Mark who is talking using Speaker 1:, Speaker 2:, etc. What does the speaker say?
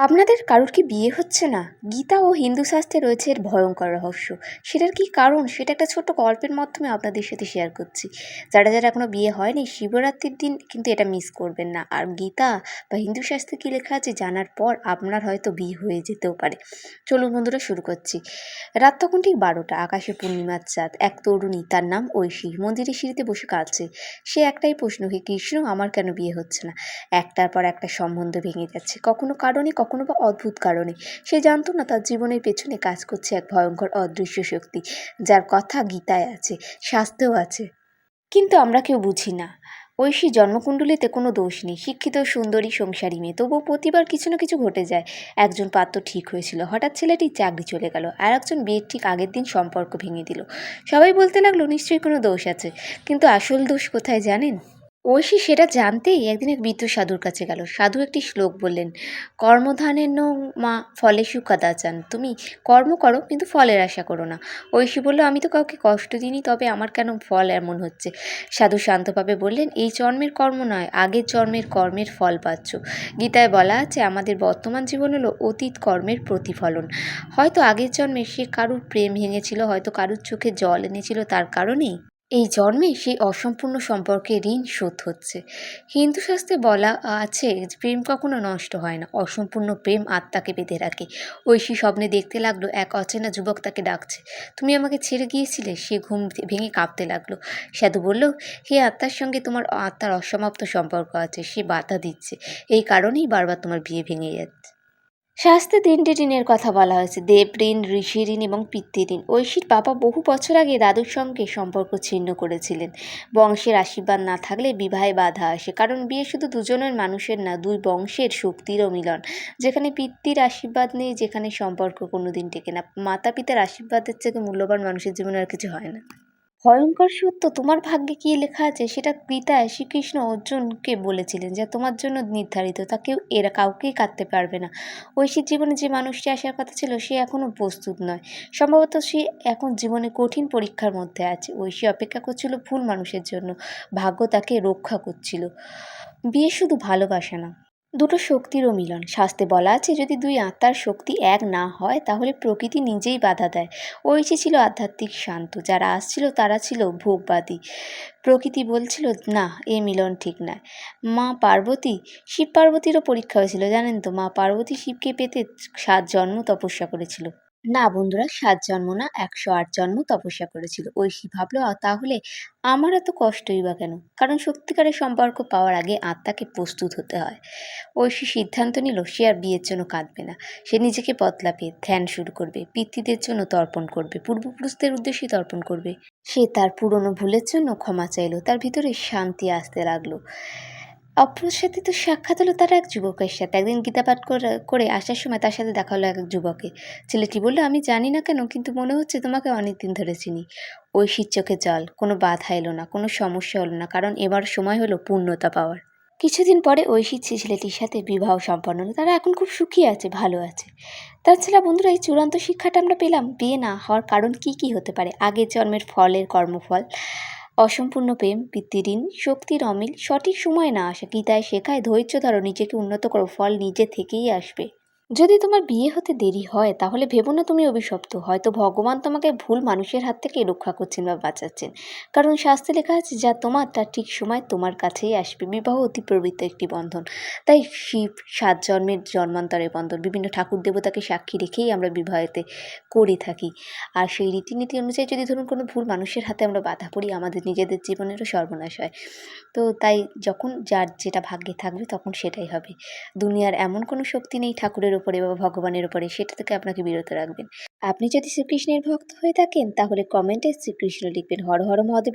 Speaker 1: আপনাদের কারোর কি বিয়ে হচ্ছে না? গীতা ও হিন্দু শাস্ত্রে রয়েছে এর ভয়ঙ্কর রহস্য। সেটার কি কারণ? সেটা একটা ছোট্ট গল্পের মাধ্যমে আপনাদের সাথে শেয়ার করছি। যারা যারা এখনও বিয়ে হয়নি, শিবরাত্রির দিন কিন্তু এটা মিস করবেন না। আর গীতা বা হিন্দু শাস্ত্রে কী লেখা আছে জানার পর আপনার হয়তো বিয়ে হয়ে যেতেও পারে। চলুন বন্ধুরা, শুরু করছি। রাত তখন ঠিক বারোটা, আকাশে পূর্ণিমার চাঁদ। এক তরুণী, তার নাম ঐশী। মন্দিরের সিঁড়িতে বসে কাঁদছে। সে একটাই প্রশ্ন, হে কৃষ্ণ, আমার কেন বিয়ে হচ্ছে না? একটার পর একটা সম্বন্ধ ভেঙে যাচ্ছে। কখনো কারণে, কখনো বা অদ্ভুত কারণে। সে জানতো না তার জীবনের পেছনে কাজ করছে এক ভয়ঙ্কর অদৃশ্য শক্তি, যার কথা গীতায় আছে, শাস্ত্রেও আছে। কিন্তু আমরা কেউ বুঝি না। ঐশী জন্মকুণ্ডলিতে কোনো দোষ নেই, শিক্ষিত, সুন্দরী, সংসারী মেয়ে। তবুও প্রতিবার কিছু না কিছু ঘটে যায়। একজন পাত্র ঠিক হয়েছিল। হঠাৎ ছেলেটির চাকরি চলে গেল আর একজন বিয়ের ঠিক আগের দিন সম্পর্ক ভেঙে দিল। সবাই বলতে লাগল, নিশ্চয়ই কোনো দোষ আছে। কিন্তু আসল দোষ কোথায় জানেন? ঐশী সেটা জানতেই একদিন এক বৃদ্ধ সাধুর কাছে গেল। সাধু একটি শ্লোক বললেন কর্মধানের নো মা ফলে সুকাদাচান তুমি কর্ম করো, কিন্তু ফলের আশা করো না। ঐশী বলল, আমি তো কাউকে কষ্ট দিইনি, তবে আমার কেন ফল এমন হচ্ছে? সাধু শান্তভাবে বললেন, এই জন্মের কর্ম নয়, আগের জন্মের কর্মের ফল পাচ্ছ। গীতায় বলা আছে, আমাদের বর্তমান জীবন হলো অতীত কর্মের প্রতিফলন। হয়তো আগের জন্মে সে কারুর প্রেম ভেঙেছিল, হয়তো কারুর চোখে জল এনেছিল, তার কারণেই এই জন্মে সেই অসম্পূর্ণ সম্পর্কে ঋণ শোধ হচ্ছে। হিন্দু শাস্ত্রে বলা আছে, প্রেম কখনো নষ্ট হয় না, অসম্পূর্ণ প্রেম আত্মাকে বেঁধে রাখে। ঐশী স্বপ্নে দেখতে লাগল, এক অচেনা যুবক তাকে ডাকছে। তুমি আমাকে ছেড়ে গিয়েছিলে? সে ঘুম ভেঙে কাঁপতে লাগল। সাধু বলল, হে আত্মার সঙ্গে তোমার আত্মার অসমাপ্ত সম্পর্ক আছে, সে বাধা দিচ্ছে। এই কারণেই বারবার তোমার বিয়ে ভেঙে যাচ্ছে। শাস্ত্রে তিনটি ঋণের কথা বলা হয়েছে। দেব ঋণ ঋষি ঋণ এবং পিতৃ ঋণ ঐশীর বাবা বহু বছর আগে দাদুর সঙ্গে সম্পর্ক ছিন্ন করেছিলেন। বংশের আশীর্বাদ না থাকলে বিবাহে বাধা আসে। কারণ বিয়ে শুধু দুজনের মানুষের না, দুই বংশের শক্তিরও মিলন। যেখানে পিতৃর আশীর্বাদ নেই, যেখানে সম্পর্ক কোনো দিন টেকে না। মাতা পিতার আশীর্বাদের থেকে মূল্যবান মানুষের জীবনে আর কিছু হয় না। ভয়ঙ্কর সত্য, তোমার ভাগ্যে কী লেখা আছে? সেটা গীতায় শ্রীকৃষ্ণ অর্জুনকে বলেছিলেন যে, তোমার জন্য নির্ধারিত, তা কেউ, এরা কাউকেই কাটতে পারবে না। ঐশীর জীবনে যে মানুষটি আসার কথা ছিল, সে এখনও প্রস্তুত নয়। সম্ভবত সে এখন জীবনে কঠিন পরীক্ষার মধ্যে আছে। ঐশী অপেক্ষা করছিল ভুল মানুষের জন্য। ভাগ্য তাকে রক্ষা করছিল। বিয়ে শুধু ভালোবাসা না দুটো শক্তিরও মিলন। শাস্তে বলা আছে, যদি দুই আত্মার শক্তি এক না হয়, তাহলে প্রকৃতি নিজেই বাধা দেয়। ঐশী ছিল আধ্যাত্মিক শান্ত, যারা আসছিল তারা ছিল ভোগবাদী। প্রকৃতি বলছিল, না, এ মিলন ঠিক নয়। মা পার্বতী, শিব পার্বতীরও পরীক্ষা হয়েছিল, জানেন তো? মা পার্বতী শিবকে পেতে সাত জন্ম তপস্যা করেছিল। না বন্ধুরা, সাত জন্ম না, একশো আট জন্ম তপস্যা করেছিল। ঐশী ভাবলো তাহলে আমার এত কষ্টই বা কেন? কারণ সত্যিকারের সম্পর্ক পাওয়ার আগে আত্মাকে প্রস্তুত হতে হয়। ঐশী সিদ্ধান্ত নিল, সে আর বিয়ের জন্য কাঁদবে না। সে নিজেকে বদলাবে, ধ্যান শুরু করবে, পিতৃদের জন্য তর্পণ করবে, পূর্বপুরুষদের উদ্দেশ্যে তর্পণ করবে। সে তার পুরনো ভুলের জন্য ক্ষমা চাইলো, তার ভিতরে শান্তি আসতে লাগল। অপরের সাথে তো সাক্ষাৎ হলো তার এক যুবকের সাথে। একদিন গীতা পাঠ করে আসার সময় তার সাথে দেখা হলো এক যুবকে। ছেলেটি বলল, আমি জানি না কেন, কিন্তু মনে হচ্ছে তোমাকে অনেক দিন ধরে চিনি। ঐশীর চোখে জল, কোনো বাধা এলো না, কোনো সমস্যা হলো না, কারণ এবার সময় হলো পূর্ণতা পাওয়ার। কিছুদিন পরে ঐশীর সে ছেলেটির সাথে বিবাহ সম্পন্ন হলো। তারা এখন খুব সুখী আছে, ভালো আছে। তাছাড়া বন্ধুরা, এই চূড়ান্ত শিক্ষাটা আমরা পেলাম। বিয়ে না হওয়ার কারণ কি কি হতে পারে? আগের জন্মের ফলের কর্মফল অসম্পূর্ণ প্রেম পিতৃঋণ শক্তির অমিল, সঠিক সময়ে না আসা, গীতায় শেখায় ধৈর্য ধরো নিজেকে উন্নত করো, ফল নিজে থেকেই আসবে। যদি তোমার বিয়ে হতে দেরি হয়, তাহলে ভেবো না তুমি অভিশপ্ত। হয়তো ভগবান তোমাকে ভুল মানুষের হাত থেকে রক্ষা করছেন বা বাঁচাচ্ছেন। কারণ শাস্ত্রে লেখা আছে, যা তোমার তার ঠিক সময় তোমার কাছেই আসবে। বিবাহ অতি প্রবৃত্ত একটি বন্ধন। তাই শিব সাত জন্মের জন্মান্তরের বন্ধন। বিভিন্ন ঠাকুর দেবতাকে সাক্ষী রেখেই আমরা বিবাহেতে করে থাকি। আর সেই রীতিনীতি অনুযায়ী যদি ধরুন কোনো ভুল মানুষের হাতে আমরা বাধা পড়ি, আমাদের নিজেদের জীবনেরও সর্বনাশ হয়। তো তাই যখন যার যেটা ভাগ্যে থাকবে, তখন সেটাই হবে। দুনিয়ার এমন কোনো শক্তি নেই ঠাকুরের ওপরে বা ভগবানের উপরে, সেটা থেকে আপনাকে বিরত রাখবেন। আপনি যদি শ্রীকৃষ্ণের ভক্ত হয়ে থাকেন, তাহলে কমেন্টে শ্রীকৃষ্ণ লিখবেন, হর হর মহাদেব